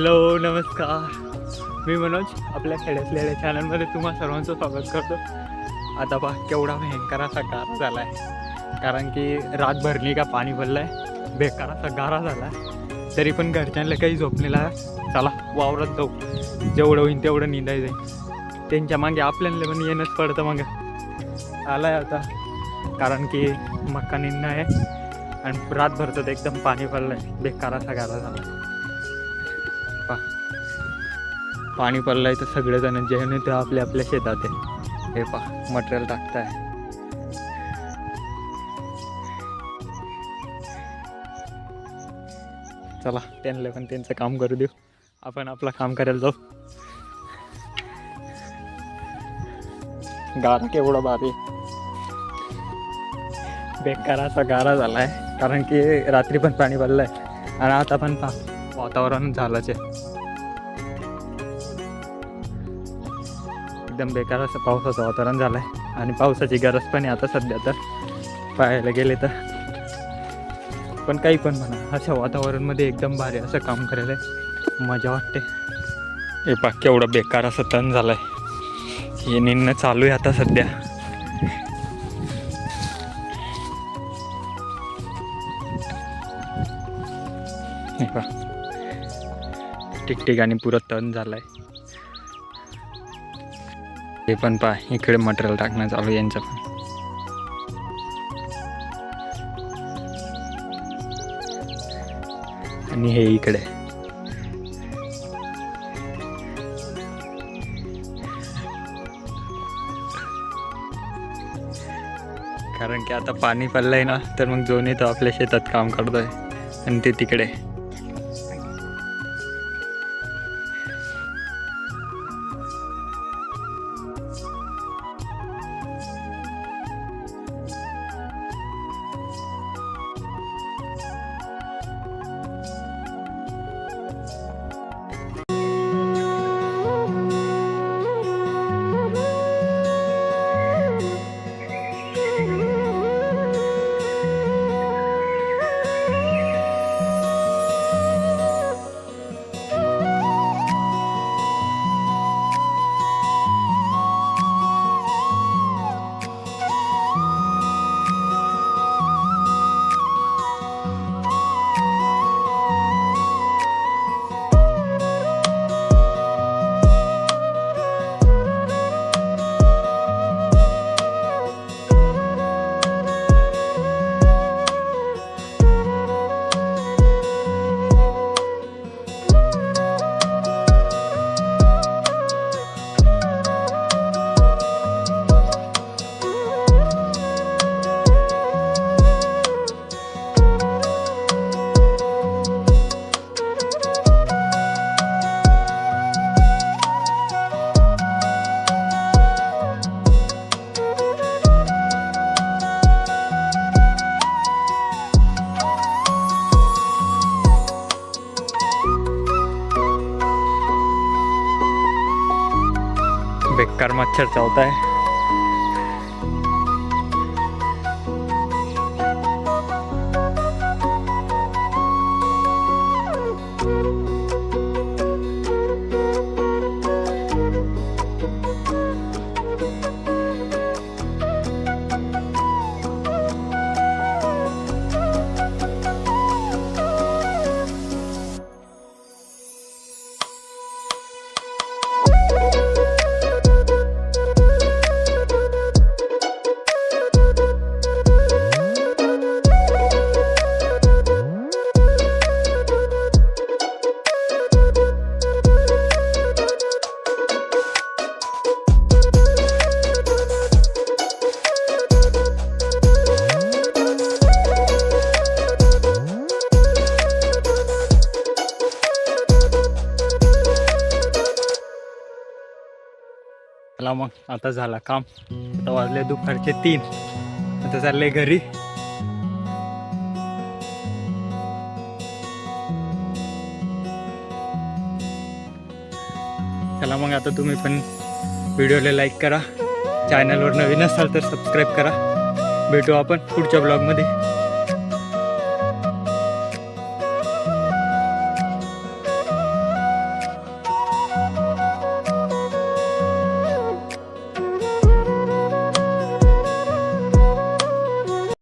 Hello नमस्कार. मी मनोज आपल्या खेड्यातल्या चॅनलमध्ये तुम्हा सर्वांचं स्वागत करतो. आता पहा केवढा भयंकर असा गारा झाला आहे कारण की रात भरली का पाणी भरलं आहे बेकार असा गारा झाला आहे तरी पण घरच्यांना काही झोपलेला चला वावरात जाऊ. जेवढं होईल तेवढं निंदाय जाईल त्यांच्या मागे आपल्याला पण येणंच पडतं मग. आलाय आता. कारण की मक्का निंदा आहे आणि रातभर तर एकदम पाणी भरलं आहे बेकार असा गारा झाला पा पाणी पडलं आहे तर सगळेजण जे आहे ते आपल्या आपल्या शेतात आहे. हे पा मटेरियल टाकताय. चला त्यांना पण त्यांचं काम करू देऊ. आपण आपलं काम करायला जाऊ. गारा केवढा भारी. बेकार असा गारा झाला आहे कारण की रात्री पण पाणी पडलं आहे आणि आता पण पा वातावरण झालंच आहे. एकदम बेकार असं पावसाचं वातावरण झालं आहे आणि पावसाची गरज पण आहे आता सध्या तर. पाहायला गेले तर. पण काही पण म्हणा अशा वातावरणमध्ये एकदम भारी असं काम करायला मजा वाटते. हे पा केवढं बेकार असं तण झालं आहे हे निघणं चालू आहे आता सध्या. हे पा ठिकठिकाणी पुरं तण आहे हे पण पा इकडे मटेरियल टाकणं चालू यांचं पण. आणि हे इकडे. कारण की आता पाणी पडलंय ना तर मग जोनी तो आपल्या शेतात काम करतोय. आणि ते तिकडे. बेकार मच्छर चावता है चला मग आता झाला काम. आता वाजले दुपारचे तीन. आता चालले घरी. चला मग आता तुम्ही पण व्हिडिओला लाईक करा. चॅनलवर नवीन असाल तर सबस्क्राईब करा. भेटू आपण पुढच्या ब्लॉगमध्ये